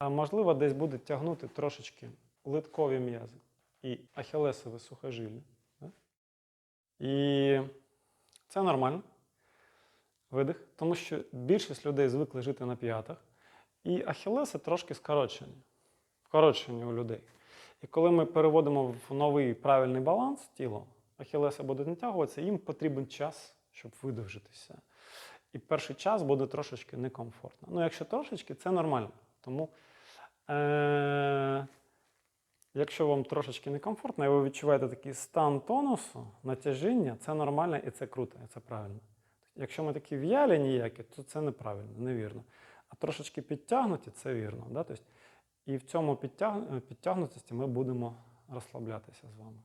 Можливо, десь буде тягнути трошечки литкові м'язи і ахілесове сухожилля. І це нормально. Видих, тому що більшість людей звикли жити на п'ятах, і ахілеси трошки скорочені. Вкорочені у людей. І коли ми переводимо в новий правильний баланс тіло, ахілеси будуть натягуватися, їм потрібен час, щоб видовжитися. І перший час буде трошечки некомфортно. Ну, якщо трошечки, це нормально. Тому, е- якщо вам трошечки некомфортно, і ви відчуваєте такий стан тонусу, натяжіння, це нормально і це круто, і це правильно. Якщо ми такі в'ялі ніякі, то це неправильно, невірно. А трошечки підтягнуті це вірно. Да? Тобто, і в цьому підтяг... підтягнутості ми будемо розслаблятися з вами.